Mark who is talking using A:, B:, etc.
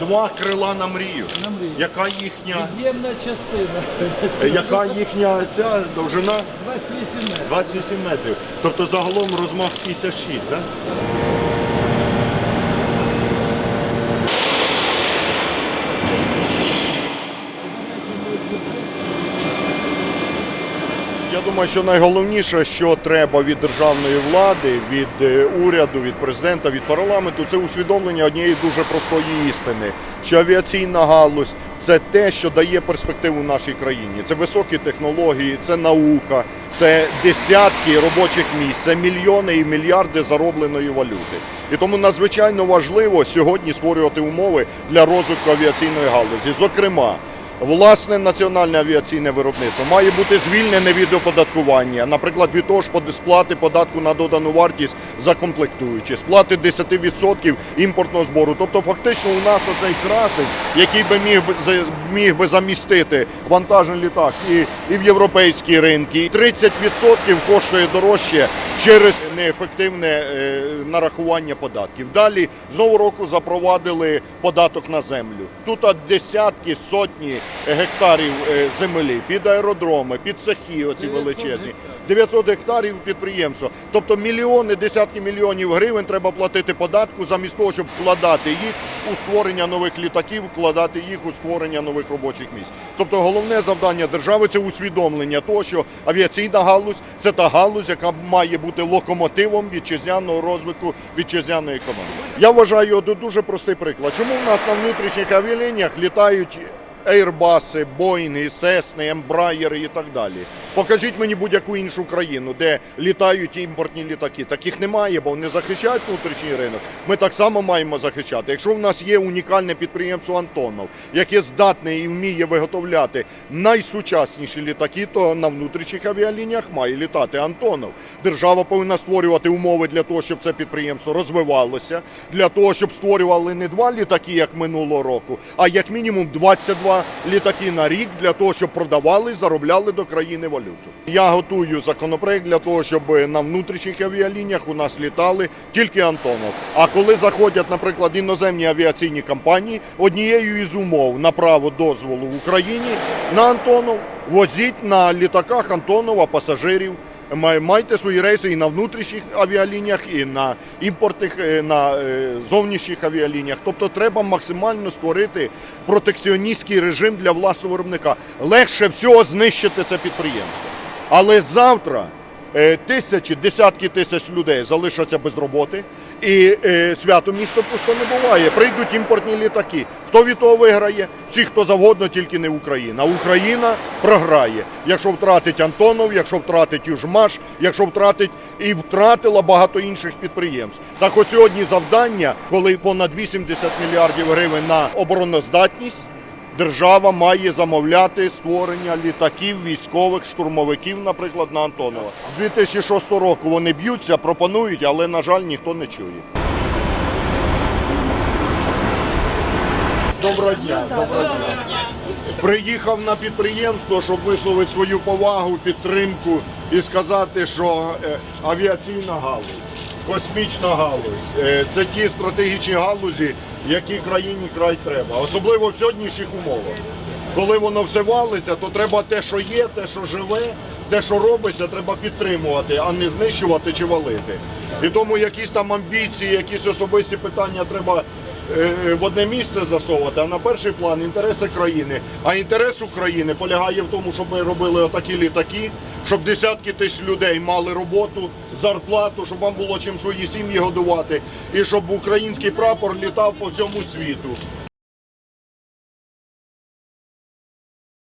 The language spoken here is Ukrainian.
A: два крила на мрію.
B: На мрію.
A: Яка їхня,
B: Під'ємна частина.
A: яка їхня ця довжина?
B: 28 метрів.
A: 28 метрів. Тобто загалом розмах 56, так? Я думаю, що найголовніше, що треба від державної влади, від е, уряду, від президента, від парламенту, це усвідомлення однієї дуже простої істини, що авіаційна галузь це те, що дає перспективу нашій країні. Це високі технології, це наука, це десятки робочих місць, це мільйони і мільярди заробленої валюти. І тому надзвичайно важливо сьогодні створювати умови для розвитку авіаційної галузі. Зокрема, Власне національне авіаційне виробництво має бути звільнене від оподаткування, наприклад, від того ж сплати податку на додану вартість за комплектуючі, сплати 10% імпортного збору. Тобто, фактично, у нас оцей красень, який би міг би міг би замістити вантажний літак і, і в європейські ринки, і 30% коштує дорожче через неефективне е, нарахування податків. Далі з нового року запровадили податок на землю. Тут десятки, сотні гектарів е, землі під аеродроми, під цехи оці величезні.
B: гектарів.
A: 900 гектарів підприємства. Тобто мільйони, десятки мільйонів гривень треба платити податку замість того, щоб вкладати їх у створення нових літаків, вкладати їх у створення нових робочих місць. Тобто головне завдання держави це усвідомлення того, що авіаційна галузь це та галузь, яка має бути локомотивом вітчизняного розвитку вітчизняної економіки. Я вважаю от дуже простий приклад. Чому в нас на внутрішніх авіалініях літають Ейрбаси, Boeing, Сесни, Embraer і так далі. Покажіть мені будь-яку іншу країну, де літають імпортні літаки. Таких немає, бо вони захищають внутрішній ринок. Ми так само маємо захищати. Якщо в нас є унікальне підприємство Антонов, яке здатне і вміє виготовляти найсучасніші літаки, то на внутрішніх авіалініях має літати Антонов. Держава повинна створювати умови для того, щоб це підприємство розвивалося, для того, щоб створювали не два літаки, як минулого року, а як мінімум 22 літаки на рік для того, щоб продавали, заробляли до країни валюту. Я готую законопроект для того, щоб на внутрішніх авіалініях у нас літали тільки Антонов. А коли заходять, наприклад, іноземні авіаційні компанії, однією із умов на право дозволу в Україні на Антонов возіть на літаках Антонова пасажирів. Май- Майте свої рейси і на внутрішніх авіалініях, і на імпортних, е, на е, зовнішніх авіалініях. Тобто треба максимально створити протекціоністський режим для власного виробника. Легше всього знищити це підприємство. Але завтра тисячі, десятки тисяч людей залишаться без роботи, і е, свято місто просто не буває. Прийдуть імпортні літаки. Хто від того виграє? Всі, хто завгодно, тільки не Україна. Україна програє, якщо втратить Антонов, якщо втратить Южмаш, якщо втратить і втратила багато інших підприємств. Так от сьогодні завдання, коли понад 80 мільярдів гривень на обороноздатність. Держава має замовляти створення літаків військових штурмовиків, наприклад, на Антонова. З 2006 року вони б'ються, пропонують, але на жаль, ніхто не чує. Доброго дня. Доброго дня. Приїхав на підприємство, щоб висловити свою повагу, підтримку і сказати, що е, авіаційна галузь, космічна галузь е, це ті стратегічні галузі, які країні край треба, особливо в сьогоднішніх умовах. Коли воно все валиться, то треба те, що є, те, що живе, те, що робиться, треба підтримувати, а не знищувати чи валити. І тому якісь там амбіції, якісь особисті питання треба е, в одне місце засовувати, а на перший план інтереси країни. А інтерес України полягає в тому, щоб ми робили отакі літаки, щоб десятки тисяч людей мали роботу, зарплату, щоб вам було чим свої сім'ї годувати, і щоб український прапор літав по всьому світу.